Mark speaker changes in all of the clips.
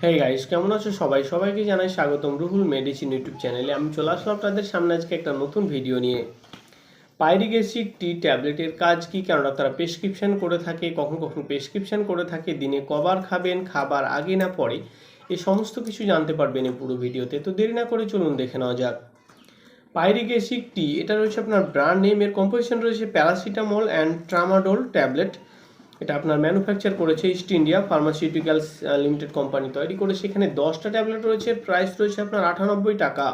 Speaker 1: হ্যাঁ গাইস কেমন আছো সবাই? সবাইকে জানাই স্বাগতম রুহুল মেডিসিন ইউটিউব চ্যানেলে। আমি চলে আসলাম আপনাদের সামনে আজকে একটা নতুন ভিডিও নিয়ে। পাইরিগেসিক টি ট্যাবলেটের কাজ কি কেন ডাক্তাররা প্রেসক্রিপশন করে থাকে, কখন কখন প্রেসক্রিপশন করে থাকে, দিনে কবার খাবেন, খাবার আগে না পরে। এই সমস্ত কিছু জানতে পারবেন এই পুরো ভিডিওতে। তো দেরি না করে চলুন দেখে নেওয়া যাক। পাইরিগেসিক টি, এটা রয়েছে আপনার ব্র্যান্ড নেম, এর কম্পোজিশন রয়েছে প্যারাসিটামল অ্যান্ড ট্রামাডোল ট্যাবলেট। এটা আপনার ম্যানুফ্যাকচার করেছে East India Pharmaceuticals Limited company তৈরি করেছে। এখানে দশটা ট্যাবলেট রয়েছে প্রাইস রয়েছে আপনার আটানব্বই টাকা।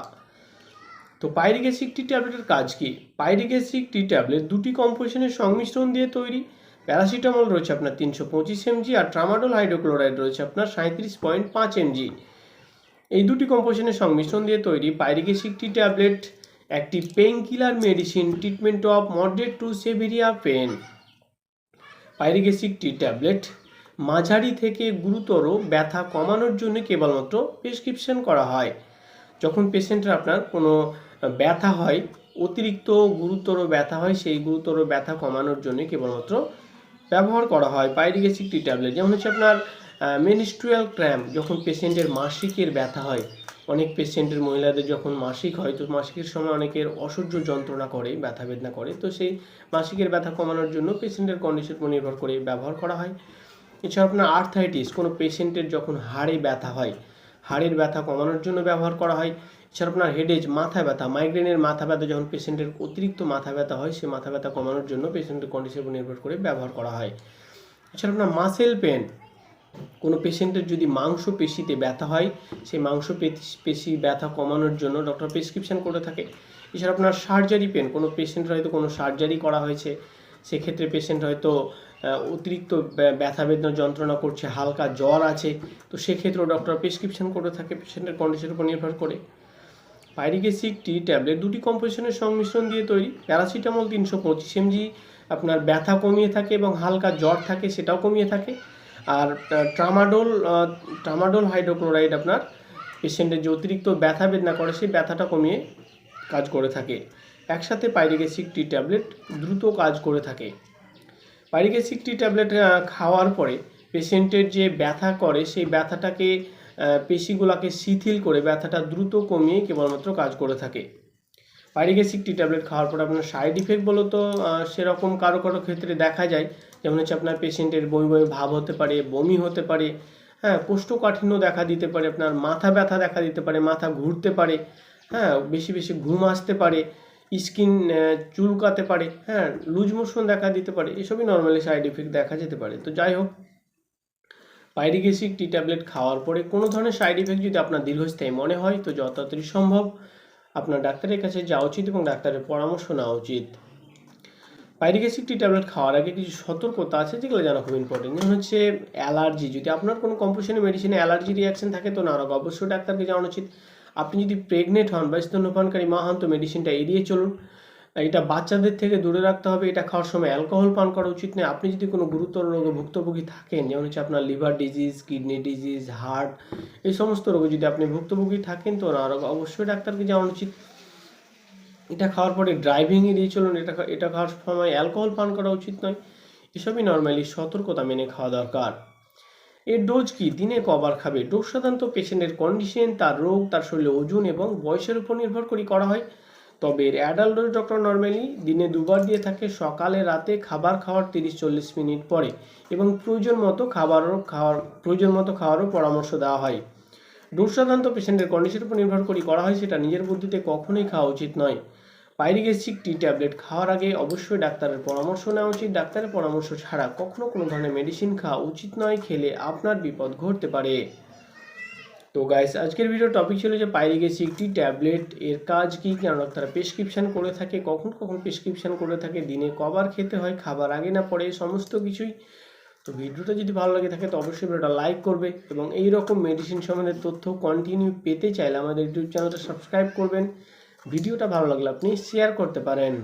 Speaker 1: তো পাইরিগেসিক টি ট্যাবলেটের কাজ কি? পাইরিগেসিক টি ট্যাবলেট দুটি কম্পোজিশনের সংমিশ্রণ দিয়ে তৈরি। প্যারাসিটামল রয়েছে আপনার তিনশো পঁচিশ এমজি আর ট্রামাডোল হাইড্রোক্লোরাইড রয়েছে আপনার সাঁত্রিশ পয়েন্ট পাঁচ এমজি। এই দুটি কম্পোজিশনের সংমিশ্রণ দিয়ে তৈরি পাইরিক পাইরিগেসিক টি ট্যাবলেট একটি pain killer medicine treatment of moderate to severe pain Pyrigesic T tablet, মাঝারি থেকে গুরুতর ব্যথা কমানোর জন্য কেবলমাত্র প্রেসক্রিপশন করা হয়। যখন পেশেন্টের আপনার কোনো ব্যথা হয়, অতিরিক্ত গুরুতর ব্যথা হয়, সেই গুরুতর ব্যথা কমানোর জন্য কেবলমাত্র ব্যবহার করা হয় পাইরিগেসিক টি ট্যাবলেট। যেমন হচ্ছে আপনার মেনিস্ট্রুয়াল ক্র্যাম্প, যখন পেশেন্টের মাসিকের ব্যথা হয় অনেক পেশেন্টের মহিলাদের যখন মাসিক হয়, তো মাসিকের সময় অনেকের অসহ্য যন্ত্রণা করে, ব্যথা বেদনা করে। তো সেই মাসিকের ব্যথা কমানোর জন্য পেশেন্টের কন্ডিশন উপর নির্ভর করে ব্যবহার করা হয়। এছাড়া আপনার আর্থাইটিস কোনো পেশেন্টের যখন হাড়ে ব্যথা হয়, হাড়ের ব্যথা কমানোর জন্য ব্যবহার করা হয়। এছাড়া আপনার হেডেজ মাথা ব্যথা মাইগ্রেনের মাথা ব্যথা যখন পেশেন্টের অতিরিক্ত মাথা ব্যথা হয় সেই মাথা ব্যথা কমানোর জন্য পেশেন্টের কন্ডিশন উপর নির্ভর করে ব্যবহার করা হয়। এছাড়া আপনার মাসেল পেন কোনো পেশেন্টের যদি মাংস পেশিতে ব্যথা হয়, সেই মাংস পেশি ব্যথা কমানোর জন্য ডক্টর প্রেসক্রিপশন করে থাকে। এছাড়া আপনার সার্জারি পেন কোনো পেশেন্ট হয়তো কোনো সার্জারি করা হয়েছে, সেক্ষেত্রে পেশেন্ট হয়তো অতিরিক্ত ব্যথা বেদনা যন্ত্রণা করছে, হালকা জ্বর আছে, তো সেক্ষেত্রেও ডক্টর প্রেসক্রিপশন করে থাকে পেশেন্টের কন্ডিশনের উপর নির্ভর করে। পাইরিগেসিক টি ট্যাবলেট দুটি কম্পোজিশনের সংমিশ্রণ দিয়ে তৈরি। প্যারাসিটামল তিনশো পঁচিশ এমজি আপনার ব্যথা কমিয়ে থাকে এবং হালকা জ্বর থাকে, সেটাও কমিয়ে থাকে। আর ট্রামাডোল ট্রামাডোল হাইড্রোক্লোরাইড আপনার পেশেন্টের যে অতিরিক্ত ব্যথা বেদনা করে, সেই ব্যথাটা কমিয়ে কাজ করে থাকে। একসাথে পাইরিগেসিক টি ট্যাবলেট দ্রুত কাজ করে থাকে। পাইরিগেসিক টি ট্যাবলেট খাওয়ার পরে পেশেন্টের যে ব্যথা করে, সেই ব্যথাটাকে পেশিগুলোকে শিথিল করে ব্যথাটা দ্রুত কমিয়ে কেবলমাত্র কাজ করে থাকে। পাইরিগেসিক টি ট্যাবলেট খাওয়ার পরে আপনার সাইড ইফেক্ট বলো তো সেরকম কারও কারও ক্ষেত্রে দেখা যায় যেমন হচ্ছে আপনার পেশেন্টের বমি বমি ভাব হতে পারে, বমি হতে পারে হ্যাঁ কোষ্ঠকাঠিন্য দেখা দিতে পারে, আপনার মাথা ব্যথা দেখা দিতে পারে, মাথা ঘুরতে পারে হ্যাঁ বেশি বেশি ঘুম আসতে পারে, স্কিন চুলকাতে পারে হ্যাঁ লুজ মোশন দেখা দিতে পারে, এসবই নর্মালি সাইড ইফেক্ট দেখা যেতে পারে। তো যাই হোক পাইরিগেসিক টি ট্যাবলেট খাওয়ার পরে কোনো ধরনের সাইড ইফেক্ট যদি আপনার দীর্ঘস্থায়ী মনে হয়, তো যত সম্ভব। আপনার ডাক্তারের কাছে যাওয়া উচিত এবং ডাক্তারের পরামর্শ নেওয়া উচিত। পাইরিগেসিক টি ট্যাবলেট খাওয়ার আগে কিছু সতর্কতা আছে যেগুলো জানা খুব ইম্পর্টেন্ট যেমন হচ্ছে অ্যালার্জি, যদি আপনার কোনো কম্পোজিশনের মেডিসিনে অ্যালার্জি রিয়াকশন থাকে, তো না অবশ্যই ডাক্তারকে জানানো উচিত। আপনি যদি প্রেগনেন্ট হন বা স্তন্যপানকারী মা হন, তো মেডিসিনটা এড়িয়ে চলুন। এটা বাচ্চাদের থেকে দূরে রাখতে হবে। এটা খাওয়ার সময় অ্যালকোহল পান করা উচিত নয়। আপনি যদি কোনো গুরুতর রোগে ভুক্তভোগী থাকেন, যেমন হচ্ছে আপনার liver disease kidney disease heart এই সমস্ত রোগে যদি আপনি ভুক্তভোগী থাকেন, তো না অবশ্যই ডাক্তারকে জানানো উচিত। এটা খাওয়ার পরে ড্রাইভিং এড়িয়ে চলুন, এটা এটা খাওয়ার সময় অ্যালকোহল পান করা উচিত নয়। এসবই নর্মালি সতর্কতা মেনে খাওয়া দরকার। এর ডোজ কি? দিনে কবার খাবে। ডোজ সাধারণত পেশেন্টের কন্ডিশন তার রোগ, তার শরীরে ওজন এবং বয়সের উপর নির্ভর করে করা হয়। তবে এর অ্যাডাল্ট ডোজ ডক্টর নর্মালি দিনে দুবার দিয়ে থাকে, সকালে, রাতে খাবার খাওয়ার তিরিশ চল্লিশ মিনিট পরে এবং প্রয়োজন মতো খাবারও, খাওয়ার, প্রয়োজন মতো খাওয়ারও পরামর্শ দেওয়া হয়। ডোজ সাধারণত পেশেন্টের কন্ডিশনের উপর নির্ভর করে করা হয়, সেটা নিজের বুদ্ধিতে কখনোই খাওয়া উচিত নয়। পাইরিগেসিক টি ট্যাবলেট খাওয়ার আগে অবশ্যই ডাক্তারের পরামর্শ নেওয়া উচিত। ডাক্তারের পরামর্শ ছাড়া কখনো কোনো ধরনের মেডিসিন খাওয়া উচিত নয়, খেলে আপনার বিপদ ঘটতে পারে। তো গাইস আজকের ভিডিও টপিক ছিল যে পাইরিগেসিক টি ট্যাবলেট এর কাজ কী, কেন ডাক্তার প্রেসক্রিপশন করে থাকে, কখন কখন প্রেসক্রিপশন করে থাকে, দিনে কবার খেতে হয়, খাবার আগে না পরে, সমস্ত কিছুই। তো ভিডিওটা যদি ভালো লাগে থাকে, তো অবশ্যই ভিডিওটা লাইক করবে এবং এই রকম মেডিসিন সম্বন্ধে তথ্য কন্টিনিউ পেতে চাইলে আমাদের ইউটিউব চ্যানেলটা সাবস্ক্রাইব করবেন। ভিডিওটা ভালো লাগলে আপনি শেয়ার করতে পারেন।